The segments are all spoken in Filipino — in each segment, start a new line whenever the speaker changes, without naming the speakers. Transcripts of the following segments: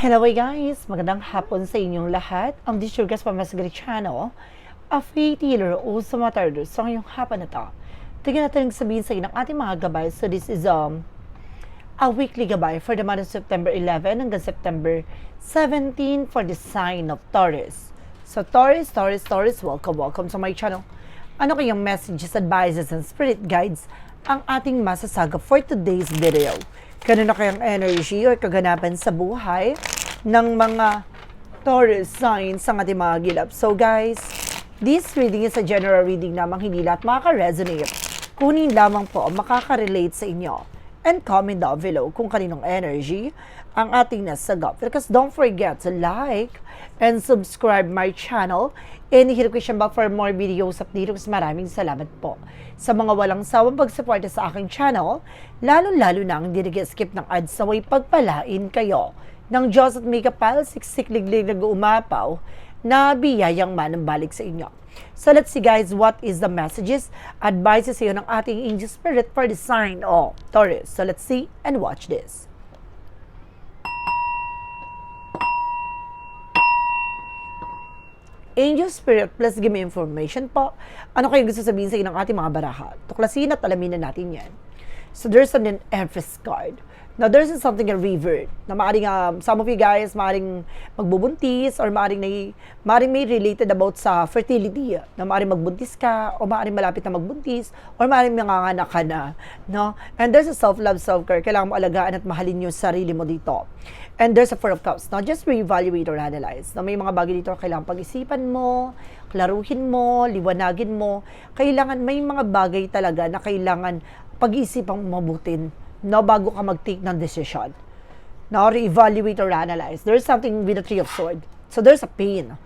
Hello guys! Magandang hapon sa inyong lahat. Ang from Masagari Channel, a faith healer o sumatardo sa ngayong hapon na to. Tingnan natin sabihin sa inyo ng ating mga gabay. So this is um, a weekly gabay for the month of September 11 hanggang September 17 for the sign of Taurus. So Taurus, Taurus, Taurus, welcome, welcome sa my channel. Ano kayong messages, advices, and spirit guides ang ating masasaga for today's video? Kanino kayang energy or kaganapan sa buhay ng mga Taurus signs ang ating mga gilap. So guys, this reading is a general reading lamang hindi lahat makaka-resonate. Kunin lamang po ang makaka-relate sa inyo. And comment down below kung kaninong energy ang ating nasagap. Because don't forget to like and subscribe my channel and hit question bell for more videos updates. Maraming salamat po sa mga walang sawang pagsuporta sa aking channel, lalo-lalo na ang di skip ng ads sa way pagpalain kayo ng Diyos at may kapal, siksik-liglig nag-uumapaw na biyayang manambalik sa inyo. So let's see guys, what is the messages, advices sa iyo ng ating angel spirit for the sign of Taurus. So let's see and watch this. Angel Spirit, please give me information po. Ano kayo gusto sabihin sa inyo ng ating mga baraha? Tuklasin at alamin na natin yan. So there's an Empress card. Now, there's something a revert na maaaring, um, some of you guys, maaaring magbubuntis or maaaring, na, maaaring may related about sa fertility. Na maaaring magbuntis ka o maaaring malapit na magbuntis or maaaring manganganak ka na. No? And there's a self-love, self-care. Kailangan mo alagaan at mahalin yung sarili mo dito. And there's a Four of Cups. Now, just re-evaluate or analyze. Na may mga bagay dito kailangan pag-isipan mo, klaruhin mo, liwanagin mo. Kailangan, may mga bagay talaga na kailangan pag-isipang mabutin no, bago ka mag-take ng decision. No, re-evaluate or analyze. There's something with the Three of Swords. So, there's a pain.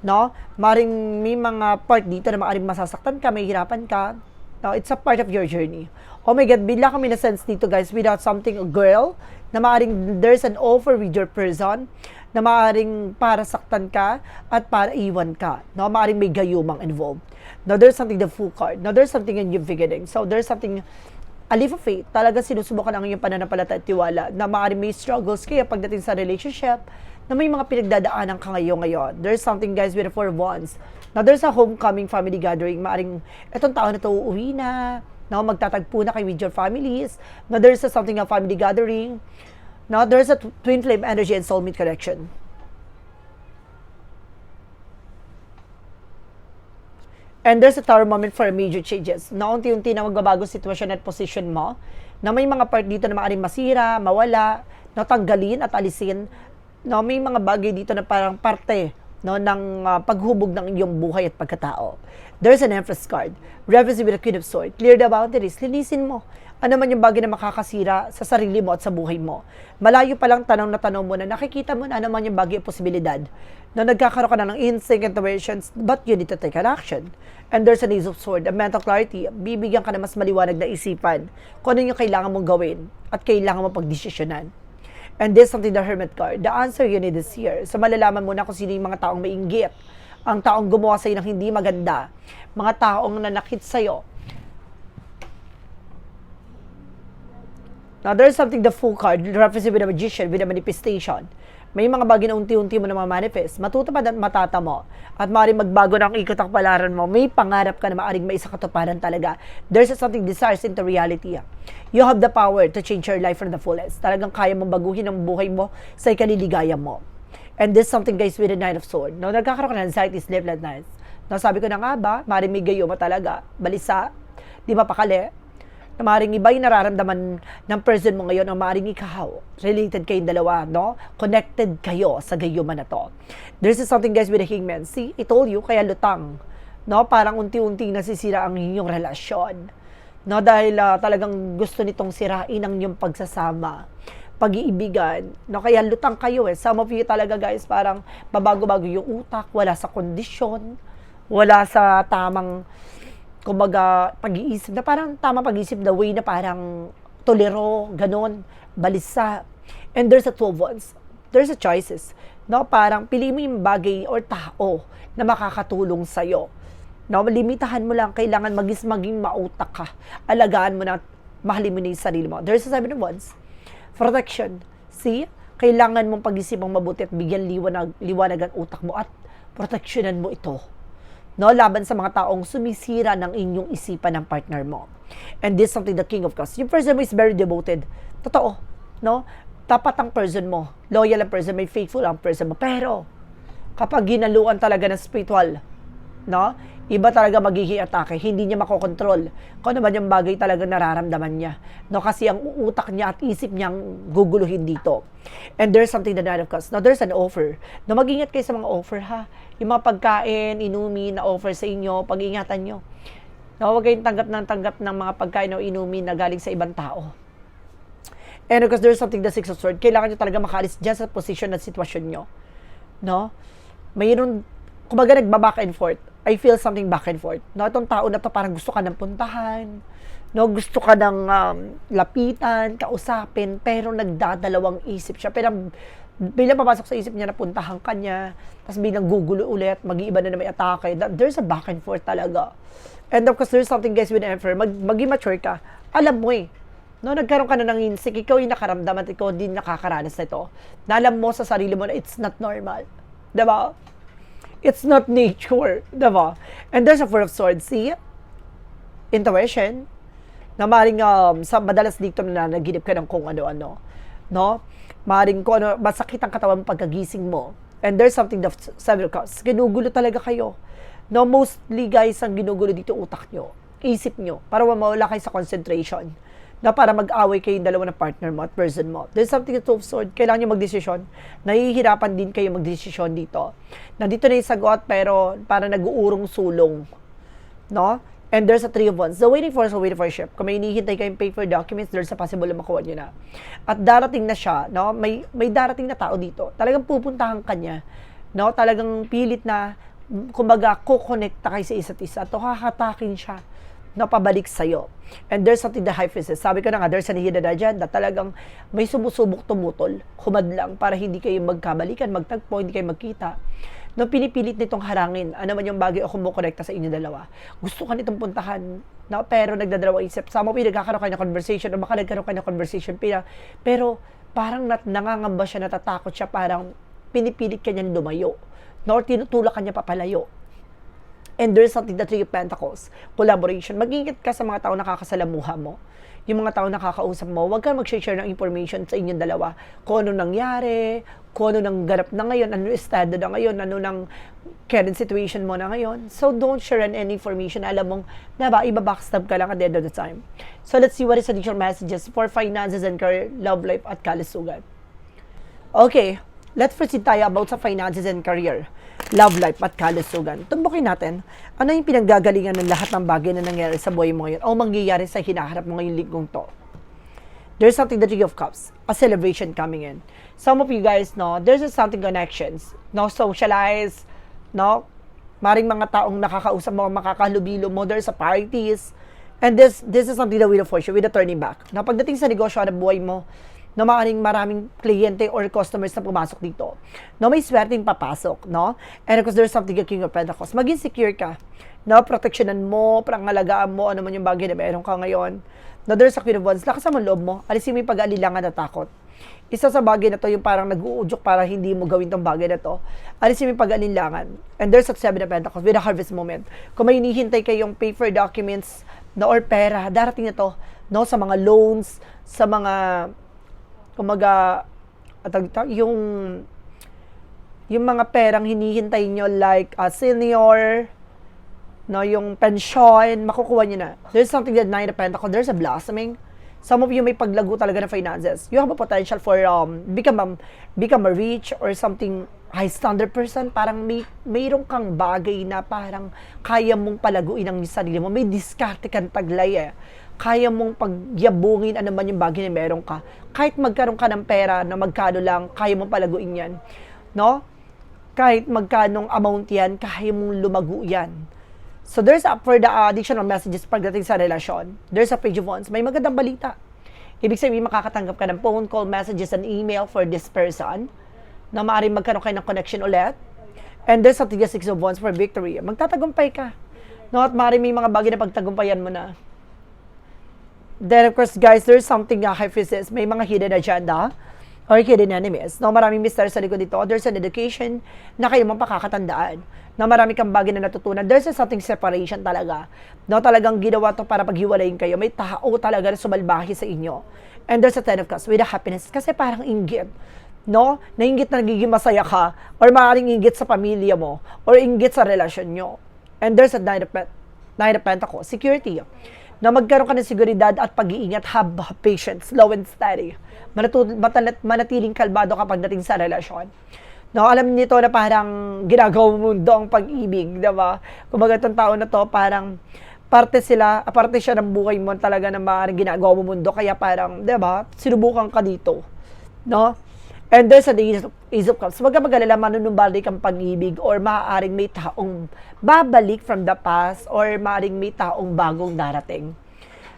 No? Maring may mga part dito na maaring masasaktan ka, may hirapan ka. No, it's a part of your journey. Oh my God, bigla kami na sense dito guys, without something, a girl, na maaring there's an offer with your person, na maaring para saktan ka at para iwan ka. No, maaring may gayumang involved. Now, there's something the full card. Now, there's something in your beginning. So, there's something a leap of faith, talaga sinusubukan ang iyong pananampalataya at tiwala na maaari may struggles kaya pagdating sa relationship, na may mga pinagdadaanan ka ngayon ngayon. There's something guys with four wands. Now there's a homecoming family gathering, maaring etong tao na to uuwi na, no, magtatagpo na kayo with your families. Now there's a something a family gathering. Now there's a twin flame energy and soulmate connection. And there's a tower moment for major changes. Na unti-unti na magbabago sitwasyon at position mo, na may mga part dito na maaaring masira, mawala, natanggalin at alisin. No, may mga bagay dito na parang parte no, ng uh, paghubog ng iyong buhay at pagkatao. There's an Empress card. Reverse with a Queen of Swords. Clear the boundaries. Linisin mo. Ano man yung bagay na makakasira sa sarili mo at sa buhay mo. Malayo pa lang tanong na tanong mo na nakikita mo na ano man yung bagay o posibilidad na nagkakaroon ka na ng instinct intuitions but you need to take an action. And there's an Ace of Sword, a mental clarity. Bibigyan ka na mas maliwanag na isipan kung ano yung kailangan mong gawin at kailangan mo pagdesisyonan. And this something the Hermit card. The answer you need is here. So malalaman mo na kung sino yung mga taong mainggit. Ang taong gumawa sa'yo ng hindi maganda. Mga taong nanakit sa'yo Now, there's something the full card represents with a magician, with a manifestation. May mga bagay na unti-unti mo na manifest, matutupad at matata mo, at maaaring magbago ng ikot ang palaran mo, may pangarap ka na maaaring may katuparan talaga. There's something desires into reality. You have the power to change your life from the fullest. Talagang kaya mong baguhin ang buhay mo sa ikaliligaya mo. And this something guys with the Knight of Sword. No, nagkakaroon ka ng anxiety, sleepless nights. No, sabi ko na nga ba, maaaring may gayuma talaga, balisa, di ba pakali, na maaaring iba nararamdaman ng person mo ngayon o maaaring ikaw. Related kayong dalawa, no? Connected kayo sa gayuman na to. There's something guys with the hangman. See, I told you, kaya lutang. No? Parang unti-unting nasisira ang inyong relasyon. No? Dahil uh, talagang gusto nitong sirain ang inyong pagsasama pag-iibigan. No, kaya lutang kayo eh. Some of you talaga guys, parang babago-bago yung utak, wala sa kondisyon, wala sa tamang kumbaga, pag-iisip na parang tama pag-iisip the way na parang tolero, ganon, balisa. And there's a 12 ones. There's a choices. No, parang pili mo yung bagay or tao na makakatulong sa'yo. No, limitahan mo lang, kailangan magis maging mautak ka. Alagaan mo na, mahalin mo na yung sarili mo. There's a seven of wands. Protection. See? kailangan mong pag-isipang mabuti at bigyan liwanag, liwanag ang utak mo at proteksyonan mo ito. No, laban sa mga taong sumisira ng inyong isipan ng partner mo. And this is something the king of cups. Yung person mo is very devoted. Totoo. No? Tapat ang person mo. Loyal ang person, may faithful ang person mo. Pero, kapag ginaluan talaga ng spiritual, no? Iba talaga magiging atake. Hindi niya makokontrol kung ano man yung bagay talaga nararamdaman niya. No, kasi ang utak niya at isip niya ang guguluhin dito. And there's something the Nine of Cups. Now, there's an offer. No, mag-ingat kayo sa mga offer, ha? Yung mga pagkain, inumin na offer sa inyo, pag-ingatan nyo. No, huwag kayong tanggap ng tanggap ng mga pagkain o inumin na galing sa ibang tao. And because there's something the Six of Swords, kailangan nyo talaga makaalis dyan sa position at sitwasyon nyo. No? Mayroon, kumbaga nagba-back and forth. I feel something back and forth. No, itong tao na to parang gusto ka ng puntahan. No, gusto ka ng um, lapitan, kausapin, pero nagdadalawang isip siya. Pero bilang papasok sa isip niya na puntahan ka niya, tapos bilang gugulo ulit, mag-iiba na na may atake. There's a back and forth talaga. And of course, there's something guys with Emperor, mag, mag-mature ka. Alam mo eh, No, nagkaroon ka na ng insik, ikaw yung nakaramdam at ikaw din nakakaranas nito. Na alam mo sa sarili mo na it's not normal. Diba? It's not nature. Diba? And there's a four of swords. See? Intuition. Na maring um, sa madalas dito na naginip ka ng kung ano-ano. No? Maring kung ano, masakit ang katawan pagkagising mo. And there's something that seven of cups. Ginugulo talaga kayo. No, mostly guys, ang ginugulo dito utak nyo. Isip nyo. Para mawala kayo sa concentration na para mag-away kayong dalawa ng partner mo at person mo. There's something to sword. Kailangan nyo magdesisyon. Nahihirapan din kayo magdesisyon dito. Nandito na yung sagot pero para nag-uurong sulong. No? And there's a three of wands. The waiting for is a waiting for ship. Kung may hinihintay kayong paper documents, there's a possible na makuha nyo na. At darating na siya, no? May, may darating na tao dito. Talagang pupuntahan kanya. No? Talagang pilit na, kumbaga, kukonekta kayo sa isa't isa. To hahatakin siya na pabalik sa'yo. And there's something the high priestess. Sabi ko na nga, there's an hidden agenda. Talagang may sumusubok tumutol, humadlang para hindi kayo magkabalikan, magtagpo, hindi kayo magkita. No, pinipilit nitong harangin, ano man yung bagay o kumukonekta sa inyo dalawa. Gusto ka nitong puntahan, no, pero nagdadalawa isip. Sama mo, nagkakaroon kayo ng conversation, o baka nagkaroon kayo ng conversation, pina, pero parang nat, nangangamba siya, natatakot siya, parang pinipilit kanya lumayo. No, tinutulak kanya papalayo. And there's something Three of Pentacles, collaboration. Mag-ingat ka sa mga tao nakakasalamuha mo. Yung mga tao nakakausap mo, huwag kang mag-share ng information sa inyong dalawa. Kung ano nangyari, kung ano nang ganap na ngayon, ano estado na ngayon, ano nang current situation mo na ngayon. So, don't share any information. Alam mong, diba, iba-backstab ka lang at the end of the time. So, let's see what is additional messages for finances and career, love life at kalusugan. Okay, let's proceed tayo about sa finances and career love life at kalusugan. Tumbukin natin, ano yung pinanggagalingan ng lahat ng bagay na nangyari sa buhay mo ngayon o mangyayari sa hinaharap mo ngayong linggong to. There's something the Three of Cups, a celebration coming in. Some of you guys know, there's something connections, no, socialize, no, maring mga taong nakakausap mo, makakalubilo mo, there's a parties, and this this is something that we for you with a turning back. Na pagdating sa negosyo at buhay mo, na maaaring maraming kliyente or customers na pumasok dito. No, may swerteng papasok, no? And of course, there's something a King of Pentacles. Maging secure ka. No, proteksyonan mo, prangalagaan mo, ano man yung bagay na meron ka ngayon. No, there's a Queen of Wands. Lakas mo loob mo. Alisin mo yung pag-alilangan at takot. Isa sa bagay na to, yung parang nag-uudyok para hindi mo gawin tong bagay na to. Alisin mo yung pag-alilangan. And there's a Seven of Pentacles with a harvest moment. Kung may hinihintay kayong paper documents no, or pera, darating na to no, sa mga loans, sa mga kumaga, yung yung mga perang hinihintay nyo like a senior, no, yung pension, makukuha nyo na. There's something that Nine of Pentacles, there's a blossoming. Some of you may paglago talaga ng finances. You have a potential for um, become a, become a rich or something high standard person. Parang may, mayroon kang bagay na parang kaya mong palaguin ang sarili mo. May diskarte kang taglay eh kaya mong pagyabungin ano man yung bagay na meron ka. Kahit magkaroon ka ng pera na magkano lang, kaya mong palaguin yan. No? Kahit magkanong amount yan, kaya mong lumago yan. So there's a, for the uh, additional messages pagdating sa relasyon, there's a page of wands. May magandang balita. Ibig sabihin, makakatanggap ka ng phone call, messages, and email for this person na maaaring magkaroon kayo ng connection ulit. And there's something the six of wands for victory. Magtatagumpay ka. No, at maaaring may mga bagay na pagtagumpayan mo na. Then, of course, guys, there's something na uh, Hyphasis, may mga hidden agenda. or hidden enemies. No, maraming mystery sa likod dito. There's an education na kayo mapakakatandaan. Na marami kang bagay na natutunan. There's a something separation talaga. No, talagang ginawa to para paghiwalayin kayo. May tao talaga na sumalbahi sa inyo. And there's a ten of cups with a happiness. Kasi parang inggit. No? Nainggit na nagiging masaya ka or maaaring inggit sa pamilya mo or inggit sa relasyon nyo. And there's a nine of, nine of pentacles. Security na magkaroon ka ng seguridad at pag-iingat, have patience, slow and steady. Manatu- matalat- manatiling kalmado kapag dating sa relasyon. No, alam nito na parang ginagawa mundo ang pag-ibig, di ba? Kumbaga itong tao na to, parang parte sila, parte siya ng buhay mo talaga na maaaring ginagawa mo mundo. Kaya parang, di ba, sinubukan ka dito. No? And there's a Ace of, of Cups. Huwag ka mag-alala, manunumbalik kang pag-ibig or maaaring may taong babalik from the past or maaaring may taong bagong darating.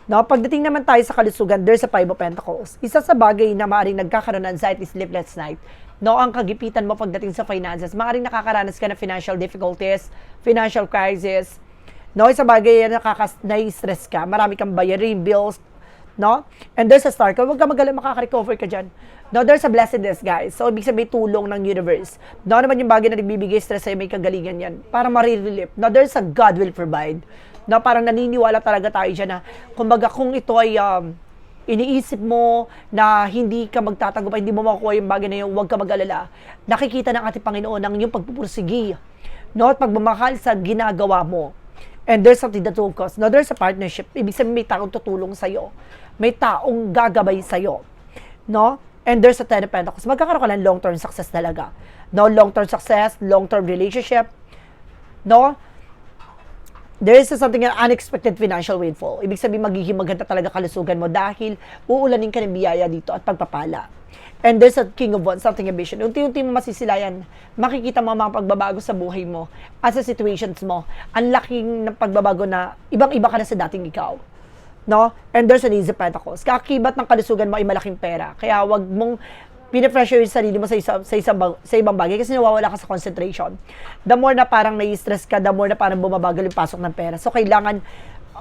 No, pagdating naman tayo sa kalusugan, there's a Five of Pentacles. Isa sa bagay na maaaring nagkakaroon ng anxiety, sleepless night. No, ang kagipitan mo pagdating sa finances. Maaaring nakakaranas ka ng financial difficulties, financial crisis. No, isa bagay na nakakas na-stress ka. Marami kang bayarin, bills, no? And there's a star ka. Huwag ka magala, makaka-recover ka dyan. No, there's a blessedness, guys. So, ibig sabihin, tulong ng universe. No, naman yung bagay na nagbibigay stress sa'yo, may kagalingan yan. Para marirelief. No, there's a God will provide. No, parang naniniwala talaga tayo dyan na, kumbaga, kung ito ay um, iniisip mo na hindi ka magtatagumpay, hindi mo makukuha yung bagay na yun, huwag ka mag-alala. Nakikita ng ating Panginoon ang iyong pagpupursigi. No, at pagmamahal sa ginagawa mo. And there's something that will cause. No, there's a partnership. Ibig sabihin, may taong tutulong sa'yo. May taong gagabay sa'yo. No? And there's a ten of pentacles. Magkakaroon ka ng long-term success talaga. No, long-term success, long-term relationship. No? There is something an unexpected financial windfall. Ibig sabihin, magiging maganda talaga kalusugan mo dahil uulanin ka ng biyaya dito at pagpapala. And there's a king of wands, something ambition. Unti-unti mo masisilayan, makikita mo mga pagbabago sa buhay mo at sa situations mo. Ang laking ng pagbabago na ibang-iba ka na sa dating ikaw. No? And there's an easy pentacles. Kakibat ng kalusugan mo ay malaking pera. Kaya wag mong pinipressure yung sarili mo sa, isa, sa, isang, bag- sa ibang bagay kasi nawawala ka sa concentration. The more na parang nai-stress ka, the more na parang bumabagal yung pasok ng pera. So, kailangan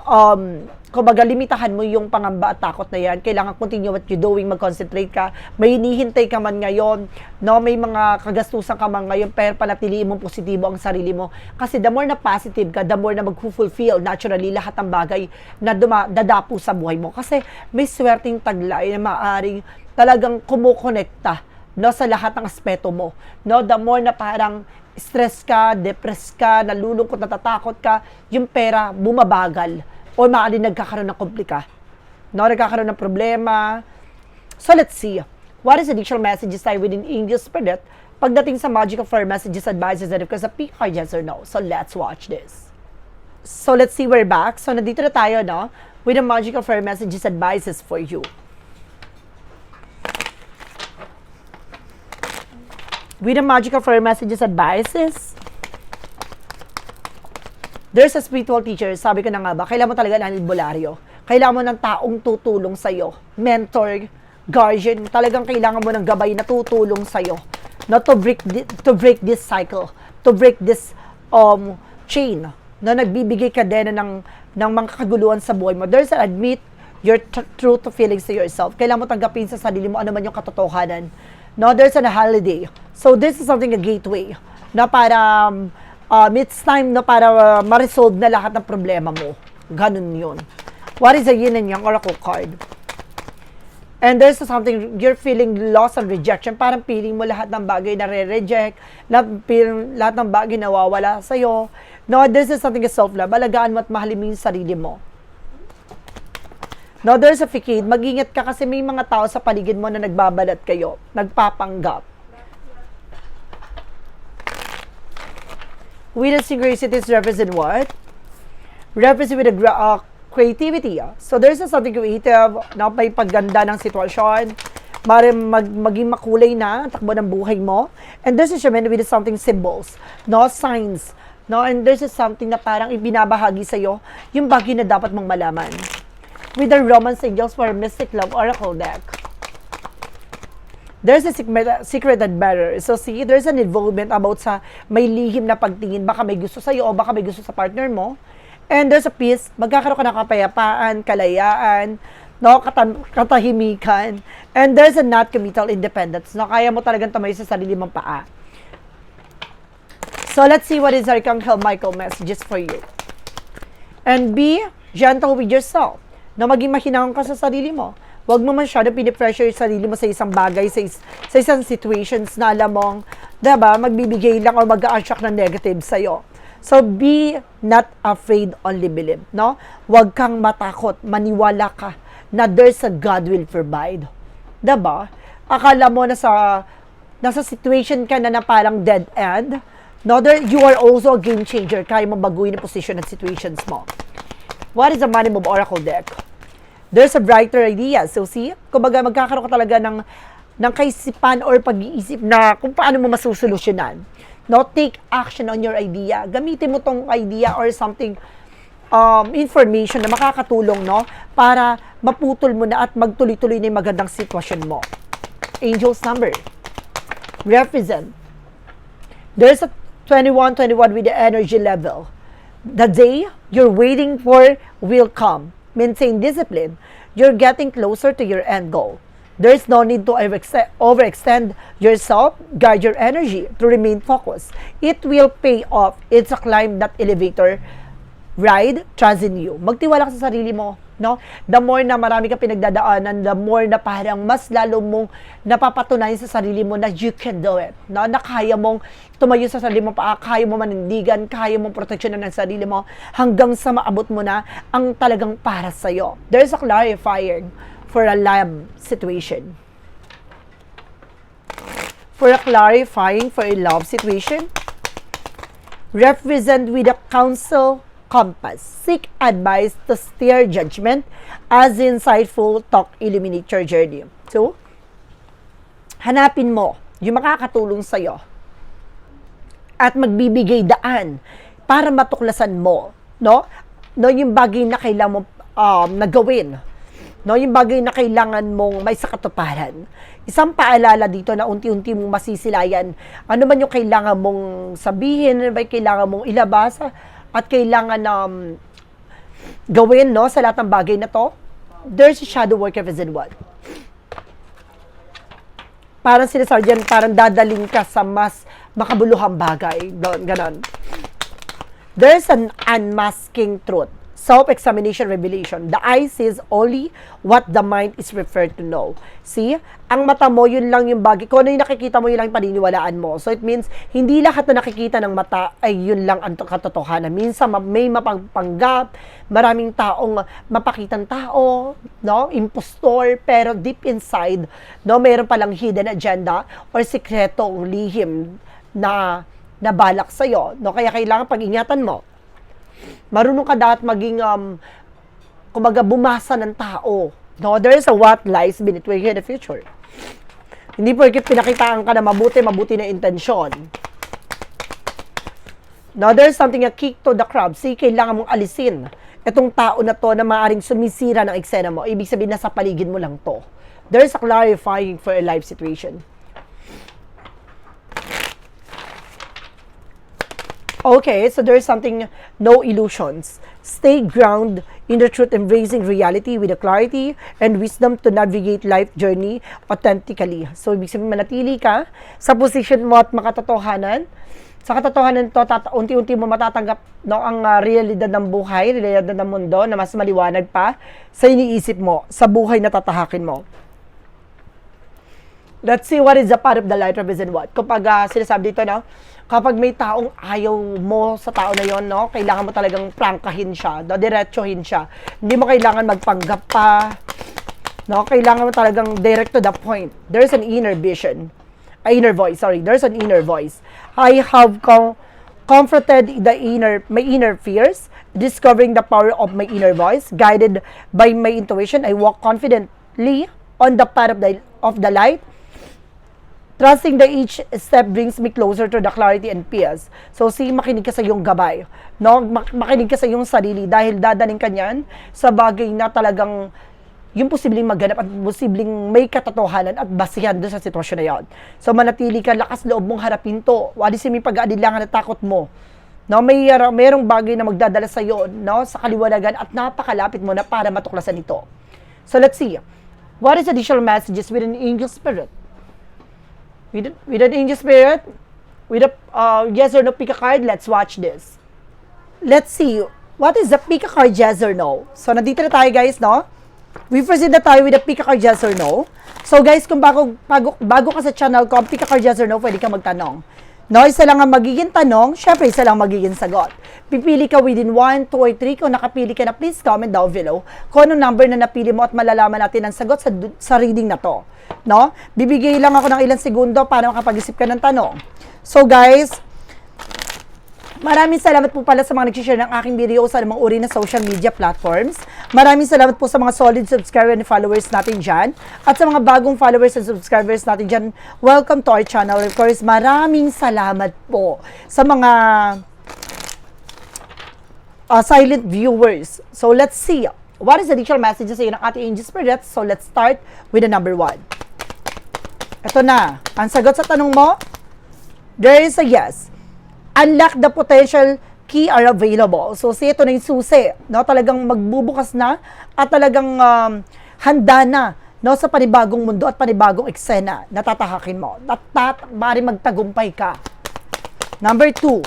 um, kumbaga, limitahan mo yung pangamba at takot na yan. Kailangan continue what you're doing, mag-concentrate ka. May hinihintay ka man ngayon, no? may mga kagastusan ka man ngayon, pero panatiliin mo positibo ang sarili mo. Kasi the more na positive ka, the more na mag-fulfill naturally lahat ng bagay na duma, dadapo sa buhay mo. Kasi may swerteng taglay na maaring talagang kumukonekta no, sa lahat ng aspeto mo. No, the more na parang stress ka, depressed ka, nalulungkot, natatakot ka, yung pera bumabagal o maaaring nagkakaroon ng komplika. No, nagkakaroon ng problema. So let's see. What is the additional messages tayo within Angel Spirit pagdating sa magical fire messages, advices, and of pick card yes or no. So let's watch this. So let's see, we're back. So nandito na tayo, no? With the magical fire messages, advices for you. With the magical fire messages advices. There's a spiritual teacher, sabi ko na nga ba, kailangan mo talaga ng albularyo. Kailangan mo ng taong tutulong sa'yo. Mentor, guardian, talagang kailangan mo ng gabay na tutulong sa'yo. No, to break, to break this cycle, to break this um, chain na nagbibigay ka din ng, ng mga kaguluhan sa buhay mo. There's an admit your tr- true to feelings to yourself. Kailangan mo tanggapin sa sarili mo ano man yung katotohanan. No, there's an holiday. So this is something a gateway na para um, um, it's time na para uh, ma-resolve na lahat ng problema mo. Ganun yun. What is a yin and yang oracle card? And there's something, you're feeling loss and rejection. Parang feeling mo lahat ng bagay na re-reject, feeling- lahat ng bagay na nawawala sa'yo. No, this is something a self-love. Alagaan mo at mahalin mo yung sarili mo. No, there's a facade. Mag-ingat ka kasi may mga tao sa paligid mo na nagbabalat kayo, nagpapanggap. With a synchronicities represent what? Represent with a uh, creativity. ah. So there's a something creative na may pagganda ng sitwasyon. Mari mag, maging makulay na takbo ng buhay mo. And there's a shaman with something symbols, no signs. No, and there's a something na parang ibinabahagi sa'yo yung bagay na dapat mong malaman with the Romance Angels for Mystic Love Oracle deck. There's a secret, secret admirer. So see, there's an involvement about sa may lihim na pagtingin. Baka may gusto sa'yo o baka may gusto sa partner mo. And there's a peace. Magkakaroon ka ng kapayapaan, kalayaan. no, katan- katahimikan. And there's a not committal independence, no, kaya mo talagang tumayo sa sarili mong paa. So let's see what is Archangel Michael messages for you. And be gentle with yourself. Na maging mahinahon ka sa sarili mo. Huwag mo masyado pinipressure yung sarili mo sa isang bagay, sa, is- sa isang situations na alam mong, diba, magbibigay lang or mag-a-attract ng negative sa'yo. So, be not afraid, only believe, no? Huwag kang matakot, maniwala ka na there's a God will provide. Diba? Akala mo na sa, nasa situation ka na na parang dead end, no? There, you are also a game changer. Kaya mo baguhin yung position at situations mo. What is the money move oracle deck? There's a brighter idea. So see, kumbaga magkakaroon ka talaga ng ng kaisipan or pag-iisip na kung paano mo masusolusyonan. No, take action on your idea. Gamitin mo tong idea or something um, information na makakatulong no para maputol mo na at magtuloy-tuloy na yung magandang sitwasyon mo. Angel's number. Represent. There's a 21-21 with the energy level. The day you're waiting for will come. Maintain discipline. You're getting closer to your end goal. There's no need to overex- overextend yourself. Guide your energy to remain focused. It will pay off. It's a climb, not elevator ride, trust in you. Magtiwala ka sa sarili mo, no? The more na marami ka pinagdadaanan, the more na parang mas lalo mong napapatunayan sa sarili mo na you can do it, no? Na kaya mong tumayo sa sarili mo pa, kaya mo manindigan, kaya mong proteksyonan ng sarili mo hanggang sa maabot mo na ang talagang para sa'yo. There's a clarifying for a lab situation. For a clarifying for a love situation, represent with a counsel compass. Seek advice to steer judgment as insightful talk illuminate your journey. So, hanapin mo yung makakatulong sa'yo at magbibigay daan para matuklasan mo, no? No, yung bagay na kailangan mo um, na gawin. No, yung bagay na kailangan mong may sakatuparan. Isang paalala dito na unti-unti mong masisilayan. Ano man yung kailangan mong sabihin, ano ba yung kailangan mong ilabas, at kailangan um, gawin no, sa lahat ng bagay na to, there's a shadow work represent what? Parang sinasabi dyan, parang dadaling ka sa mas makabuluhang bagay. Doon, ganon. There's an unmasking truth. Self-examination revelation. The eye sees only what the mind is referred to know. See? Ang mata mo, yun lang yung bagay. Kung ano yung nakikita mo, yun lang yung paniniwalaan mo. So it means, hindi lahat na nakikita ng mata ay yun lang ang katotohanan. Minsan ma- may mapagpanggap, maraming taong mapakitang tao, no? Impostor, pero deep inside, no, mayroon palang hidden agenda or sikretong lihim na nabalak sa'yo. No? Kaya kailangan pag-ingatan mo marunong ka dapat maging, um, kumbaga, bumasa ng tao. No, there is a what lies beneath where the future. Hindi porkit pinakitaan ka na mabuti, mabuti na intensyon. No, there's something a kick to the crab. See, kailangan mong alisin itong tao na to na maaaring sumisira ng eksena mo. Ibig sabihin, nasa paligid mo lang to. There's a clarifying for a life situation. Okay, so there's something, no illusions. Stay ground in the truth, embracing reality with a clarity and wisdom to navigate life journey authentically. So, ibig sabihin, manatili ka sa position mo at makatotohanan. Sa katotohanan to, tata- unti-unti mo matatanggap no, ang uh, realidad ng buhay, realidad ng mundo na mas maliwanag pa sa iniisip mo, sa buhay na tatahakin mo. Let's see what is the part of the light represent what. Kapag uh, sinasabi dito, no, kapag may taong ayaw mo sa tao na yon, no, kailangan mo talagang prangkahin siya, no, diretsuhin siya. Hindi mo kailangan magpanggap pa. No, kailangan mo talagang direct to the point. There's an inner vision. A inner voice, sorry. There's an inner voice. I have com- comforted the inner my inner fears, discovering the power of my inner voice, guided by my intuition. I walk confidently on the path of the of the light Trusting that each step brings me closer to the clarity and peace. So, si makinig ka sa iyong gabay. No? Mak- makinig ka sa iyong sarili dahil dadaling ka niyan sa bagay na talagang yung posibleng maganap at posibleng may katotohanan at basihan doon sa sitwasyon na yon. So, manatili ka, lakas loob mong harapin to. Wali si may pag-aadilangan at takot mo. No, may uh, merong bagay na magdadala sa iyo no, sa kaliwanagan at napakalapit mo na para matuklasan ito. So let's see. What is additional messages with an angel spirit? With, with an angel spirit? With a uh, yes or no pick a card? Let's watch this. Let's see. What is the pick a card yes or no? So nandito na tayo guys, no? We proceed na tayo with the pick a card yes or no. So guys, kung bago, bago, bago ka sa channel ko, pick a card yes or no, pwede ka magtanong. No, isa lang ang magiging tanong, syempre isa lang magiging sagot. Pipili ka within 1, 2, or 3. Kung nakapili ka na, please comment down below kung anong number na napili mo at malalaman natin ang sagot sa, sa reading na to. No? Bibigay lang ako ng ilang segundo para makapag-isip ka ng tanong. So guys, Maraming salamat po pala sa mga nag-share ng aking video sa mga uri ng social media platforms. Maraming salamat po sa mga solid subscriber and followers natin dyan. At sa mga bagong followers and subscribers natin dyan, welcome to our channel. Of course, maraming salamat po sa mga uh, silent viewers. So let's see. What is the additional messages sa ng ating Angel Spirits? So let's start with the number one. Ito na. Ang sagot sa tanong mo, there is a yes unlock the potential key are available. So, si ito na yung susi, no? Talagang magbubukas na at talagang um, handa na no sa panibagong mundo at panibagong eksena na tatahakin mo. At tat, bari magtagumpay ka. Number two,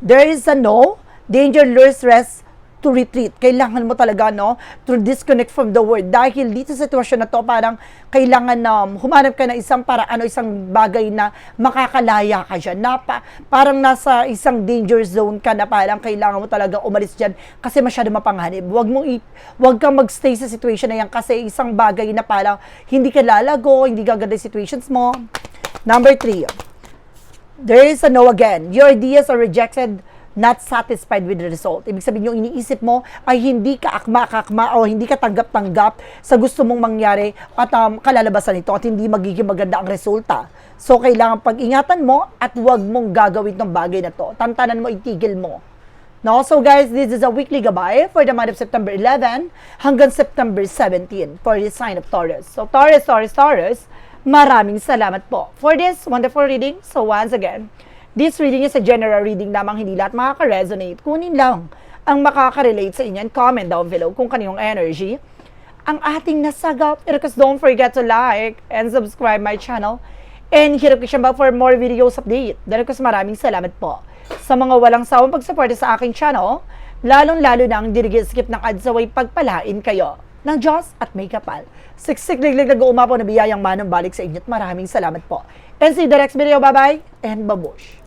there is a no, danger lures rest to retreat. Kailangan mo talaga, no, to disconnect from the world. Dahil dito sa sitwasyon na to, parang kailangan na um, humanap ka na isang para ano isang bagay na makakalaya ka dyan. Na pa, parang nasa isang danger zone ka na parang kailangan mo talaga umalis dyan kasi masyado mapanganib. Huwag mong i, huwag kang magstay sa situation na yan kasi isang bagay na parang hindi ka lalago, hindi gaganda situations mo. Number three, there is a no again. Your ideas are rejected not satisfied with the result. Ibig sabihin yung iniisip mo ay hindi ka akma-akma o hindi ka tanggap-tanggap sa gusto mong mangyari at um, kalalabasan nito at hindi magiging maganda ang resulta. So, kailangan pag-ingatan mo at huwag mong gagawin tong bagay na to. Tantanan mo, itigil mo. No? So guys, this is a weekly gabay for the month of September 11 hanggang September 17 for the sign of Taurus. So Taurus, Taurus, Taurus, maraming salamat po for this wonderful reading. So once again, This reading is a general reading lamang hindi lahat makaka-resonate. Kunin lang ang makaka-relate sa inyo and comment down below kung kaninong energy ang ating nasagap. Because don't forget to like and subscribe my channel and hit notification bell for more videos update. Dahil kasi maraming salamat po sa mga walang sawang pagsuporta sa aking channel, lalong-lalo na ang dirigil-skip ng adsaway pagpalain kayo ng Diyos at may kapal. Siksik liglig na umapaw na biyayang manong balik sa inyo at maraming salamat po. And see you the next video. Bye-bye and babush!